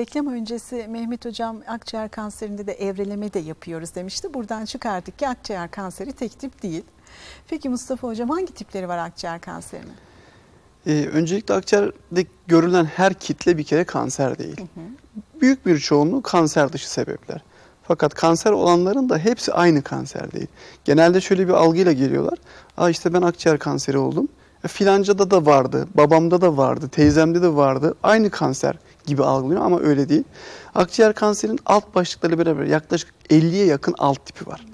reklam öncesi Mehmet Hocam akciğer kanserinde de evreleme de yapıyoruz demişti. Buradan çıkardık ki akciğer kanseri tek tip değil. Peki Mustafa Hocam hangi tipleri var akciğer kanserinin? Ee, öncelikle akciğerde görülen her kitle bir kere kanser değil. Büyük bir çoğunluğu kanser dışı sebepler. Fakat kanser olanların da hepsi aynı kanser değil. Genelde şöyle bir algıyla geliyorlar. Aa işte ben akciğer kanseri oldum. E, filancada da vardı, babamda da vardı, teyzemde de vardı. Aynı kanser gibi algılıyor ama öyle değil. Akciğer kanserinin alt başlıkları beraber yaklaşık 50'ye yakın alt tipi var.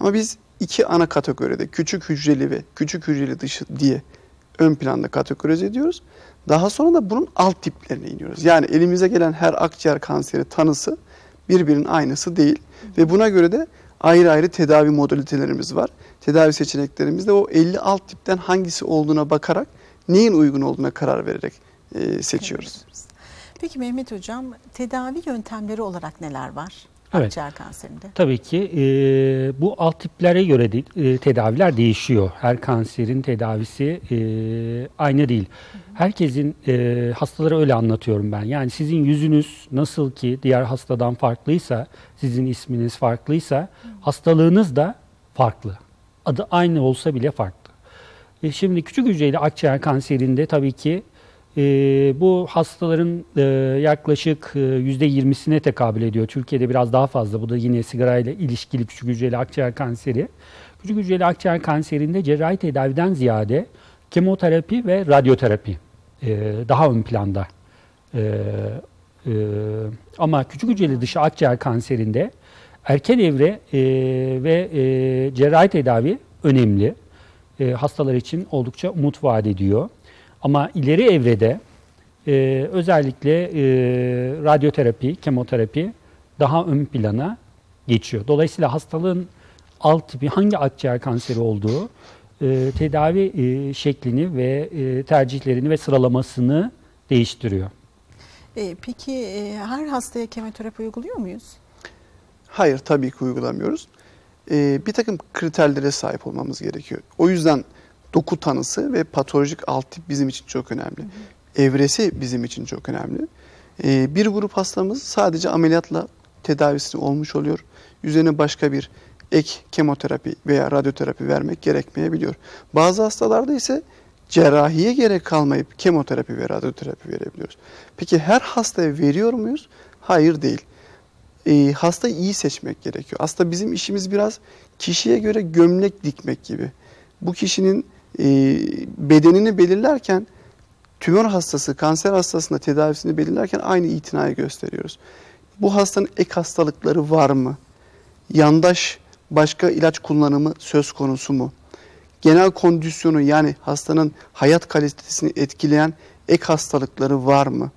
Ama biz iki ana kategoride küçük hücreli ve küçük hücreli dışı diye ön planda kategorize ediyoruz. Daha sonra da bunun alt tiplerine iniyoruz. Yani elimize gelen her akciğer kanseri tanısı birbirinin aynısı değil. Ve buna göre de ayrı ayrı tedavi modalitelerimiz var. Tedavi seçeneklerimiz de o 50 alt tipten hangisi olduğuna bakarak neyin uygun olduğuna karar vererek e, seçiyoruz. Peki Mehmet Hocam tedavi yöntemleri olarak neler var Evet. akciğer kanserinde? Tabii ki e, bu alt tiplere göre de, e, tedaviler değişiyor. Her kanserin tedavisi e, aynı değil. Herkesin e, hastalara öyle anlatıyorum ben. Yani sizin yüzünüz nasıl ki diğer hastadan farklıysa, sizin isminiz farklıysa, hastalığınız da farklı. Adı aynı olsa bile farklı. E, şimdi küçük hücreli akciğer kanserinde tabii ki e, bu hastaların e, yaklaşık e, %20'sine tekabül ediyor. Türkiye'de biraz daha fazla. Bu da yine sigarayla ilişkili küçük hücreli akciğer kanseri. Küçük hücreli akciğer kanserinde cerrahi tedaviden ziyade kemoterapi ve radyoterapi e, daha ön planda. E, e, ama küçük hücreli dışı akciğer kanserinde erken evre e, ve e, cerrahi tedavi önemli. E, hastalar için oldukça umut vaat ediyor. Ama ileri evrede e, özellikle e, radyoterapi, kemoterapi daha ön plana geçiyor. Dolayısıyla hastalığın alt tipi hangi akciğer kanseri olduğu e, tedavi e, şeklini ve e, tercihlerini ve sıralamasını değiştiriyor. E, peki e, her hastaya kemoterapi uyguluyor muyuz? Hayır tabii ki uygulamıyoruz. Ee, bir takım kriterlere sahip olmamız gerekiyor. O yüzden doku tanısı ve patolojik alt tip bizim için çok önemli. Evresi bizim için çok önemli. Ee, bir grup hastamız sadece ameliyatla tedavisi olmuş oluyor. Üzerine başka bir ek kemoterapi veya radyoterapi vermek gerekmeyebiliyor. Bazı hastalarda ise cerrahiye gerek kalmayıp kemoterapi ve radyoterapi verebiliyoruz. Peki her hastaya veriyor muyuz? Hayır değil e, hastayı iyi seçmek gerekiyor. Aslında bizim işimiz biraz kişiye göre gömlek dikmek gibi. Bu kişinin e, bedenini belirlerken tümör hastası, kanser hastasında tedavisini belirlerken aynı itinayı gösteriyoruz. Bu hastanın ek hastalıkları var mı? Yandaş başka ilaç kullanımı söz konusu mu? Genel kondisyonu yani hastanın hayat kalitesini etkileyen ek hastalıkları var mı?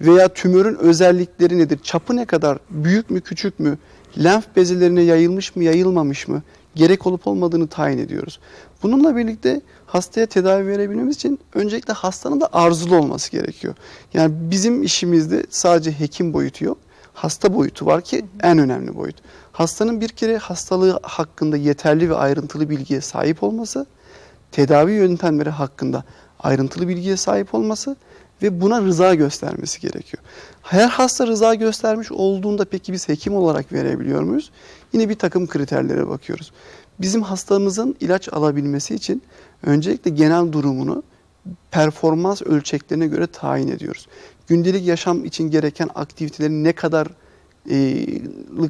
veya tümörün özellikleri nedir? Çapı ne kadar? Büyük mü, küçük mü? Lenf bezelerine yayılmış mı, yayılmamış mı? Gerek olup olmadığını tayin ediyoruz. Bununla birlikte hastaya tedavi verebilmemiz için öncelikle hastanın da arzulu olması gerekiyor. Yani bizim işimizde sadece hekim boyutu yok. Hasta boyutu var ki en önemli boyut. Hastanın bir kere hastalığı hakkında yeterli ve ayrıntılı bilgiye sahip olması, tedavi yöntemleri hakkında ayrıntılı bilgiye sahip olması ve buna rıza göstermesi gerekiyor. Her hasta rıza göstermiş olduğunda peki biz hekim olarak verebiliyor muyuz? Yine bir takım kriterlere bakıyoruz. Bizim hastamızın ilaç alabilmesi için öncelikle genel durumunu performans ölçeklerine göre tayin ediyoruz. Gündelik yaşam için gereken aktivitelerin ne kadar e,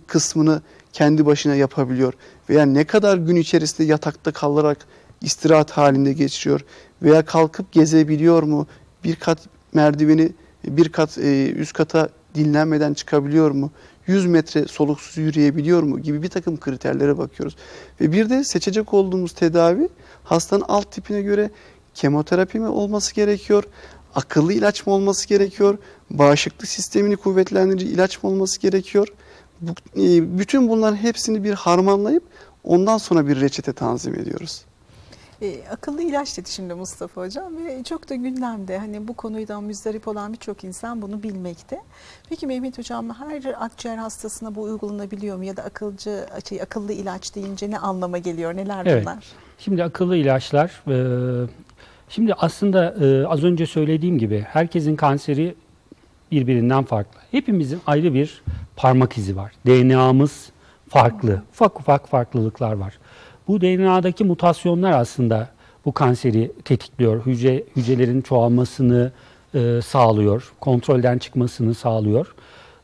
kısmını kendi başına yapabiliyor veya ne kadar gün içerisinde yatakta kalarak istirahat halinde geçiriyor veya kalkıp gezebiliyor mu? Bir kat merdiveni bir kat e, üst kata dinlenmeden çıkabiliyor mu? 100 metre soluksuz yürüyebiliyor mu gibi bir takım kriterlere bakıyoruz. Ve bir de seçecek olduğumuz tedavi hastanın alt tipine göre kemoterapi mi olması gerekiyor? Akıllı ilaç mı olması gerekiyor? Bağışıklık sistemini kuvvetlendirici ilaç mı olması gerekiyor? E, bütün bunların hepsini bir harmanlayıp ondan sonra bir reçete tanzim ediyoruz. E, akıllı ilaç dedi şimdi Mustafa Hocam ve çok da gündemde. Hani bu konuydan müzdarip olan birçok insan bunu bilmekte. Peki Mehmet Hocam her akciğer hastasına bu uygulanabiliyor mu? Ya da akılcı, şey, akıllı ilaç deyince ne anlama geliyor? Neler Evet. bunlar? Şimdi akıllı ilaçlar, e, şimdi aslında e, az önce söylediğim gibi herkesin kanseri birbirinden farklı. Hepimizin ayrı bir parmak izi var. DNA'mız farklı. Ufak ufak farklılıklar var. Bu DNA'daki mutasyonlar aslında bu kanseri tetikliyor. Hücre hücrelerin çoğalmasını e, sağlıyor, kontrolden çıkmasını sağlıyor.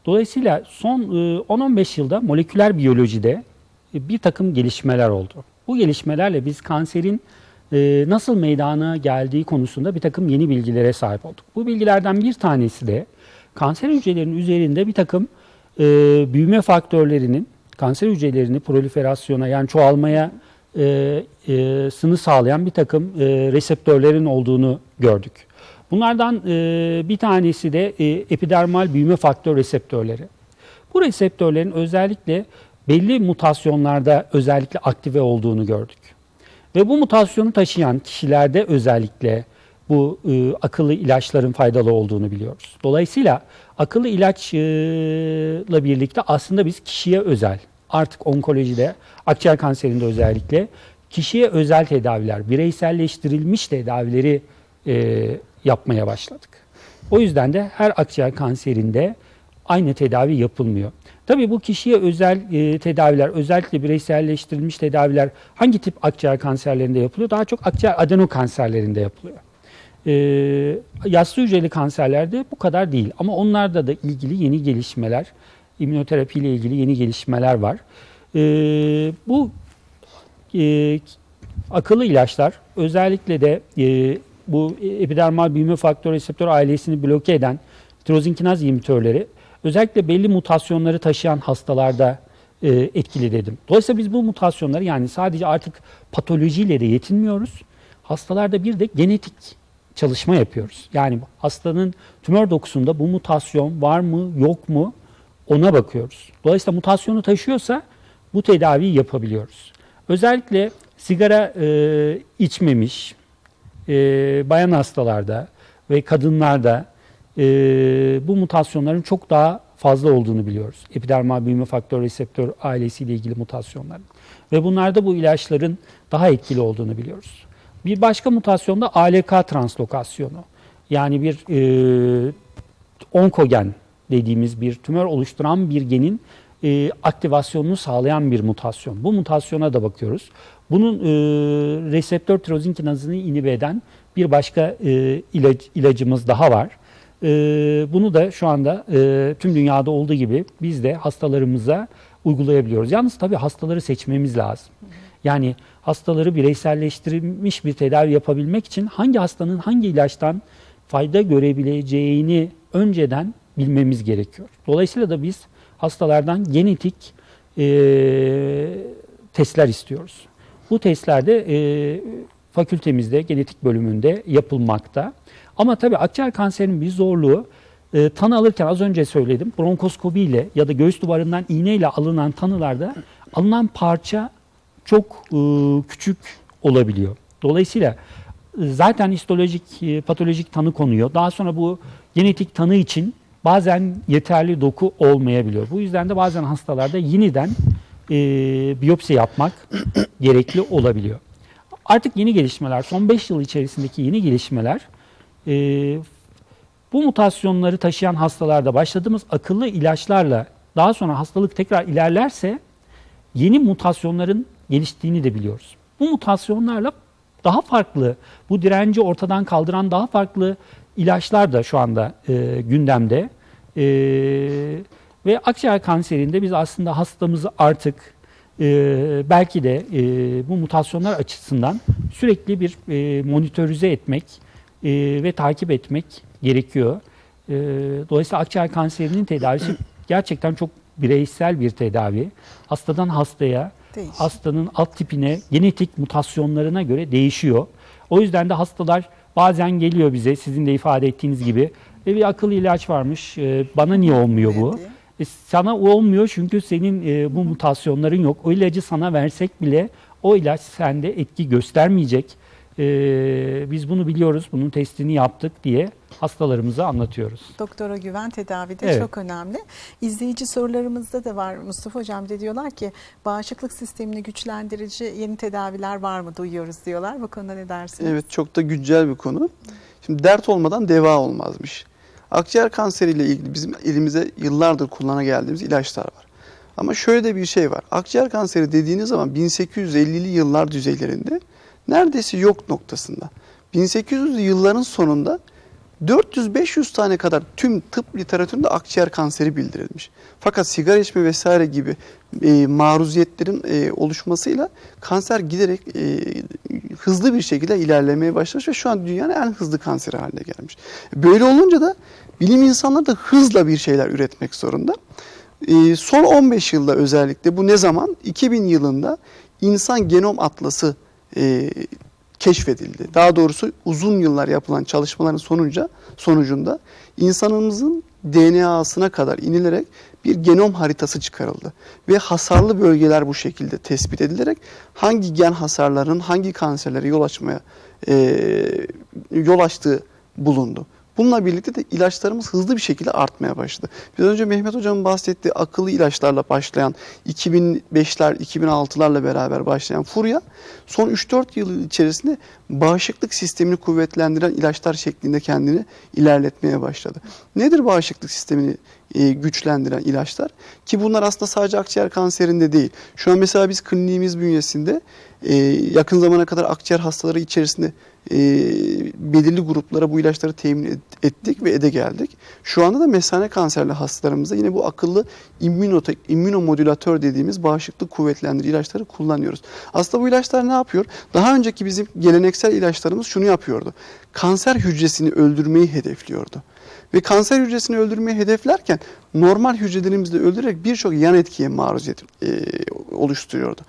Dolayısıyla son e, 10-15 yılda moleküler biyolojide e, bir takım gelişmeler oldu. Bu gelişmelerle biz kanserin e, nasıl meydana geldiği konusunda bir takım yeni bilgilere sahip olduk. Bu bilgilerden bir tanesi de kanser hücrelerinin üzerinde bir takım e, büyüme faktörlerinin kanser hücrelerini proliferasyona yani çoğalmaya sını sağlayan bir takım e, reseptörlerin olduğunu gördük. Bunlardan e, bir tanesi de e, epidermal büyüme faktör reseptörleri. Bu reseptörlerin özellikle belli mutasyonlarda özellikle aktive olduğunu gördük. Ve bu mutasyonu taşıyan kişilerde özellikle bu e, akıllı ilaçların faydalı olduğunu biliyoruz. Dolayısıyla akıllı ilaçla birlikte aslında biz kişiye özel artık onkolojide, akciğer kanserinde özellikle kişiye özel tedaviler, bireyselleştirilmiş tedavileri e, yapmaya başladık. O yüzden de her akciğer kanserinde aynı tedavi yapılmıyor. Tabii bu kişiye özel e, tedaviler, özellikle bireyselleştirilmiş tedaviler hangi tip akciğer kanserlerinde yapılıyor? Daha çok akciğer adeno kanserlerinde yapılıyor. E, yassı hücreli kanserlerde bu kadar değil ama onlarda da ilgili yeni gelişmeler, immünoterapi ile ilgili yeni gelişmeler var. E, bu e, akıllı ilaçlar özellikle de e, bu epidermal büyüme faktör reseptör ailesini bloke eden tirozinkinaz inhibitörleri özellikle belli mutasyonları taşıyan hastalarda e, etkili dedim. Dolayısıyla biz bu mutasyonları yani sadece artık patolojiyle de yetinmiyoruz. Hastalarda bir de genetik çalışma yapıyoruz. Yani hastanın tümör dokusunda bu mutasyon var mı yok mu ona bakıyoruz. Dolayısıyla mutasyonu taşıyorsa bu tedaviyi yapabiliyoruz. Özellikle sigara e, içmemiş e, bayan hastalarda ve kadınlarda e, bu mutasyonların çok daha fazla olduğunu biliyoruz. Epidermal büyüme faktör reseptör ailesiyle ilgili mutasyonların. Ve bunlarda bu ilaçların daha etkili olduğunu biliyoruz. Bir başka mutasyon da ALK translokasyonu. Yani bir e, onkogen dediğimiz bir tümör oluşturan bir genin e, aktivasyonunu sağlayan bir mutasyon. Bu mutasyona da bakıyoruz. Bunun e, reseptör tirozinkinazını inhibe eden bir başka e, ilaç, ilacımız daha var. E, bunu da şu anda e, tüm dünyada olduğu gibi biz de hastalarımıza uygulayabiliyoruz. Yalnız tabii hastaları seçmemiz lazım. Yani hastaları bireyselleştirilmiş bir tedavi yapabilmek için hangi hastanın hangi ilaçtan fayda görebileceğini önceden bilmemiz gerekiyor. Dolayısıyla da biz hastalardan genetik e, testler istiyoruz. Bu testler de e, fakültemizde, genetik bölümünde yapılmakta. Ama tabii akciğer kanserinin bir zorluğu e, tanı alırken az önce söyledim bronkoskopi ile ya da göğüs duvarından iğneyle alınan tanılarda alınan parça çok e, küçük olabiliyor. Dolayısıyla e, zaten histolojik, e, patolojik tanı konuyor. Daha sonra bu genetik tanı için bazen yeterli doku olmayabiliyor. Bu yüzden de bazen hastalarda yeniden e, biyopsi yapmak gerekli olabiliyor. Artık yeni gelişmeler, son 5 yıl içerisindeki yeni gelişmeler e, bu mutasyonları taşıyan hastalarda başladığımız akıllı ilaçlarla daha sonra hastalık tekrar ilerlerse yeni mutasyonların geliştiğini de biliyoruz. Bu mutasyonlarla daha farklı, bu direnci ortadan kaldıran daha farklı ilaçlar da şu anda e, gündemde. E, ve akciğer kanserinde biz aslında hastamızı artık e, belki de e, bu mutasyonlar açısından sürekli bir e, monitörize etmek e, ve takip etmek gerekiyor. E, dolayısıyla akciğer kanserinin tedavisi gerçekten çok bireysel bir tedavi. Hastadan hastaya, Değişiyor. hastanın alt tipine, genetik mutasyonlarına göre değişiyor. O yüzden de hastalar bazen geliyor bize sizin de ifade ettiğiniz gibi e, bir akıllı ilaç varmış e, bana niye olmuyor bu? E, sana olmuyor çünkü senin e, bu mutasyonların yok. O ilacı sana versek bile o ilaç sende etki göstermeyecek. E, biz bunu biliyoruz, bunun testini yaptık diye hastalarımıza anlatıyoruz. Doktora güven tedavide Evet. çok önemli. İzleyici sorularımızda da var Mustafa Hocam de diyorlar ki bağışıklık sistemini güçlendirici yeni tedaviler var mı duyuyoruz diyorlar. Bu konuda ne dersiniz? Evet çok da güncel bir konu. Şimdi dert olmadan deva olmazmış. Akciğer kanseriyle ilgili bizim elimize yıllardır kullana geldiğimiz ilaçlar var. Ama şöyle de bir şey var. Akciğer kanseri dediğiniz zaman 1850'li yıllar düzeylerinde neredeyse yok noktasında. 1800'lü yılların sonunda 400-500 tane kadar tüm tıp literatüründe akciğer kanseri bildirilmiş. Fakat sigara içme vesaire gibi e, maruziyetlerin e, oluşmasıyla kanser giderek e, hızlı bir şekilde ilerlemeye başlamış ve şu an dünyanın en hızlı kanseri haline gelmiş. Böyle olunca da bilim insanları da hızla bir şeyler üretmek zorunda. E, son 15 yılda özellikle bu ne zaman? 2000 yılında insan genom atlası e, keşfedildi. Daha doğrusu uzun yıllar yapılan çalışmaların sonuca sonucunda insanımızın DNA'sına kadar inilerek bir genom haritası çıkarıldı ve hasarlı bölgeler bu şekilde tespit edilerek hangi gen hasarlarının hangi kanserlere yol açmaya e, yol açtığı bulundu. Bununla birlikte de ilaçlarımız hızlı bir şekilde artmaya başladı. Biraz önce Mehmet Hocam'ın bahsettiği akıllı ilaçlarla başlayan 2005'ler, 2006'larla beraber başlayan furya son 3-4 yıl içerisinde bağışıklık sistemini kuvvetlendiren ilaçlar şeklinde kendini ilerletmeye başladı. Nedir bağışıklık sistemini e, güçlendiren ilaçlar? Ki bunlar aslında sadece akciğer kanserinde değil. Şu an mesela biz kliniğimiz bünyesinde e, yakın zamana kadar akciğer hastaları içerisinde e, belirli gruplara bu ilaçları temin et- ettik ve ede geldik. Şu anda da mesane kanserli hastalarımızda yine bu akıllı immünotek, immünomodülatör dediğimiz bağışıklık kuvvetlendirici ilaçları kullanıyoruz. Aslında bu ilaçlar ne yapıyor? Daha önceki bizim geleneksel ilaçlarımız şunu yapıyordu. Kanser hücresini öldürmeyi hedefliyordu. Ve kanser hücresini öldürmeyi hedeflerken normal hücrelerimizi de öldürerek birçok yan etkiye maruziyet e, oluşturuyordu.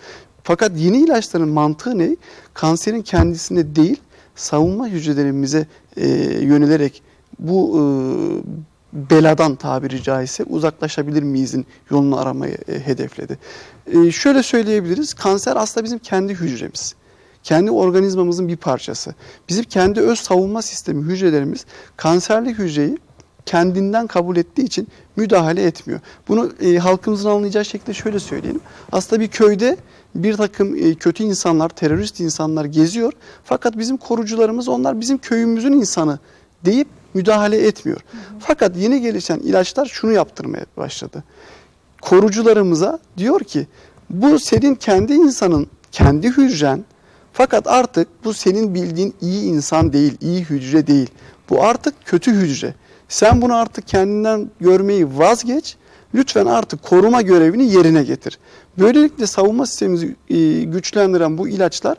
Fakat yeni ilaçların mantığı ne? Kanserin kendisine değil, savunma hücrelerimize e, yönelerek bu e, beladan tabiri caizse uzaklaşabilir miyizin yolunu aramayı e, hedefledi. E, şöyle söyleyebiliriz, kanser aslında bizim kendi hücremiz. Kendi organizmamızın bir parçası. Bizim kendi öz savunma sistemi hücrelerimiz kanserli hücreyi kendinden kabul ettiği için müdahale etmiyor. Bunu e, halkımızın anlayacağı şekilde şöyle söyleyelim. Aslında bir köyde bir takım e, kötü insanlar, terörist insanlar geziyor. Fakat bizim korucularımız onlar bizim köyümüzün insanı deyip müdahale etmiyor. Fakat yeni gelişen ilaçlar şunu yaptırmaya başladı. Korucularımıza diyor ki bu senin kendi insanın, kendi hücren fakat artık bu senin bildiğin iyi insan değil, iyi hücre değil. Bu artık kötü hücre. Sen bunu artık kendinden görmeyi vazgeç. Lütfen artık koruma görevini yerine getir. Böylelikle savunma sistemimizi e, güçlendiren bu ilaçlar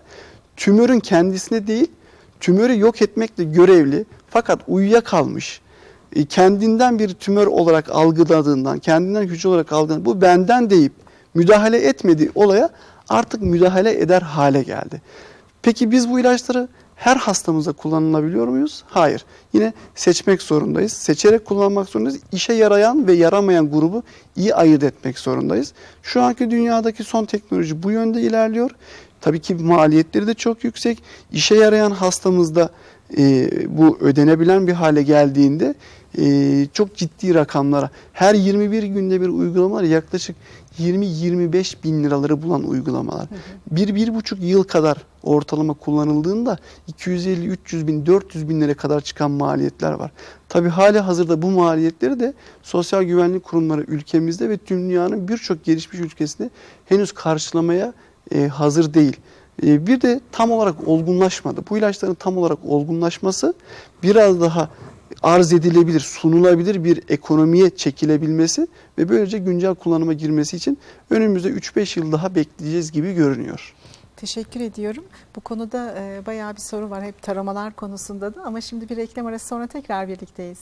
tümörün kendisine değil, tümörü yok etmekle görevli fakat uyuyakalmış, e, kendinden bir tümör olarak algıladığından, kendinden hücre olarak algıladığından bu benden deyip müdahale etmediği olaya artık müdahale eder hale geldi. Peki biz bu ilaçları her hastamıza kullanılabiliyor muyuz? Hayır. Yine seçmek zorundayız. Seçerek kullanmak zorundayız. İşe yarayan ve yaramayan grubu iyi ayırt etmek zorundayız. Şu anki dünyadaki son teknoloji bu yönde ilerliyor. Tabii ki maliyetleri de çok yüksek. İşe yarayan hastamızda e, bu ödenebilen bir hale geldiğinde e, çok ciddi rakamlara her 21 günde bir uygulamalar yaklaşık 20-25 bin liraları bulan uygulamalar. Bir, bir buçuk yıl kadar ortalama kullanıldığında 250-300 bin, 400 bin lira kadar çıkan maliyetler var. Tabii hali hazırda bu maliyetleri de sosyal güvenlik kurumları ülkemizde ve tüm dünyanın birçok gelişmiş ülkesinde henüz karşılamaya e, hazır değil. E, bir de tam olarak olgunlaşmadı. Bu ilaçların tam olarak olgunlaşması biraz daha arz edilebilir, sunulabilir bir ekonomiye çekilebilmesi ve böylece güncel kullanıma girmesi için önümüzde 3-5 yıl daha bekleyeceğiz gibi görünüyor. Teşekkür ediyorum. Bu konuda e, bayağı bir soru var hep taramalar konusunda da ama şimdi bir reklam arası sonra tekrar birlikteyiz.